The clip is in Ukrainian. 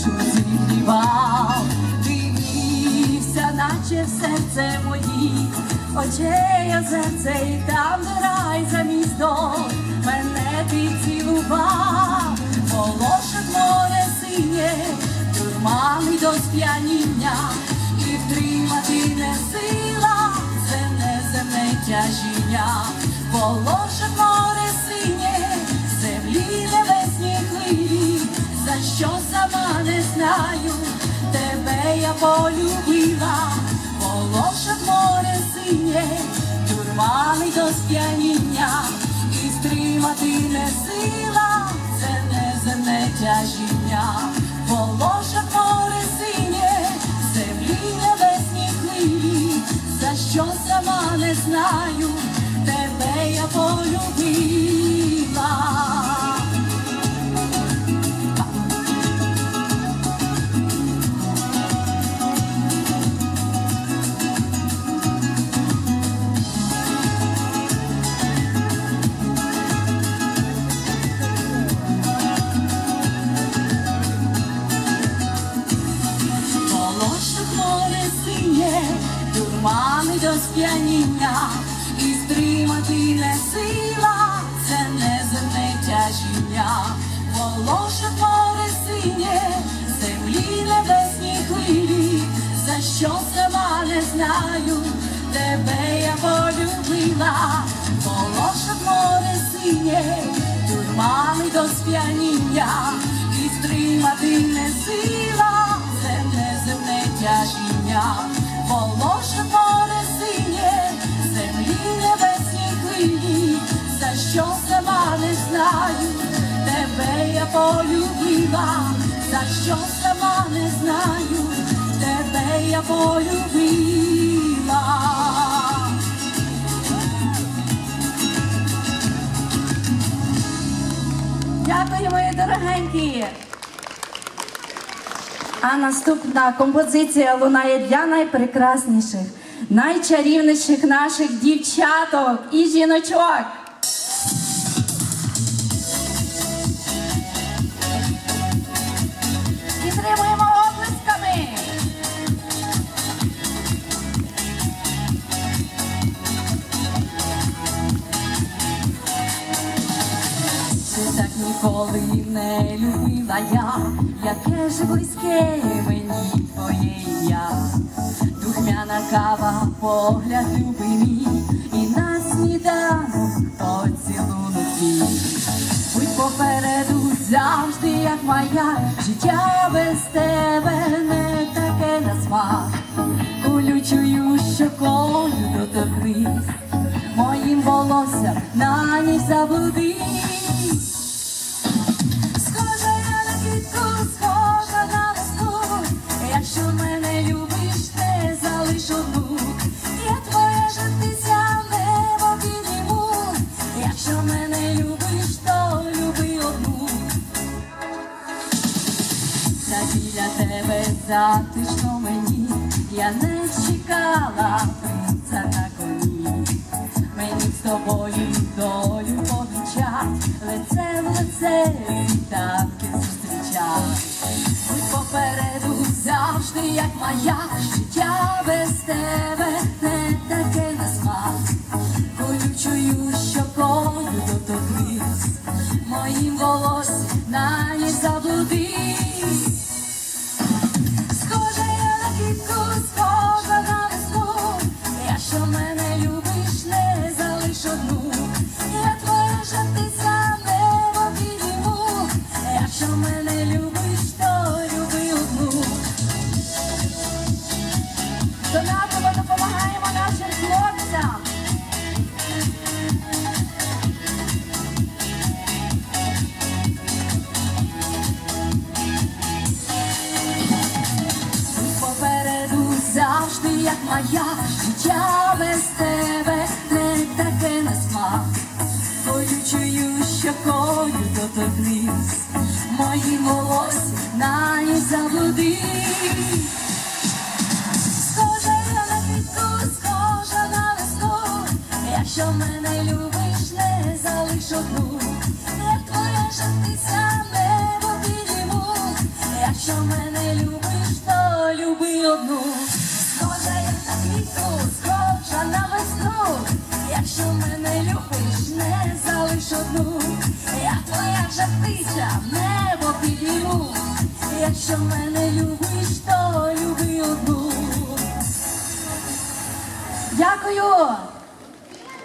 душу зігрівав, дивився, наче в серце мої, очей озерце і там рай за місто, мене ти цілував, волошок море синє, дурманий до сп'яніння, і втримати не сила, це неземне тяжіння, волошок сама не знаю, тебе я полюбила, волошок море синє, дурманий до сп'яніння, і стримати не сила, це неземне тяжіння, волошок море синє, землі небесні хвилі, за що сама не знаю, тебе я полюбила. Сп'яніння, і стримати не сила, це неземне тяжіння. Волошок море синє, землі небесні хвилі, за що сама не знаю, тебе я полюбила. Волошок море синє, дурмани до сп'яніння, і стримати не сила, це неземне тяжіння, що сама не знаю, тебе я полюбила. Дякую, мої дорогенькі. А наступна композиція лунає для найпрекрасніших, найчарівніших наших дівчаток і жіночок. Ти так ніколи не любила я, яке ж близьке мені твоє ім'я. Духмяна кава, погляд любий мій, і на сніданок твій. Будь попереду завжди, як моя, життя без тебе не таке на смак. Колючою щокою доторкнись, моїм волоссям на ніч заблудись. Тебе що мені, я не чекала принца на коні. Мені з тобою долю повінчать, лице в лице вітанки зустрічать. Будь попереду завжди, як моя, як моя, життя без тебе не таке на смак. Колючою щокою доторкнись, моїм волоссям на ніч заблудись. Якщо мене любиш, не залиш одну, як твоя жартиця небо підійму, якщо мене любиш, то люби одну. На схожа на весну. Якщо мене любиш, не залиш одну. Я твоя вже птиця, в небо підійму. Якщо мене любиш, то люби одну. Дякую!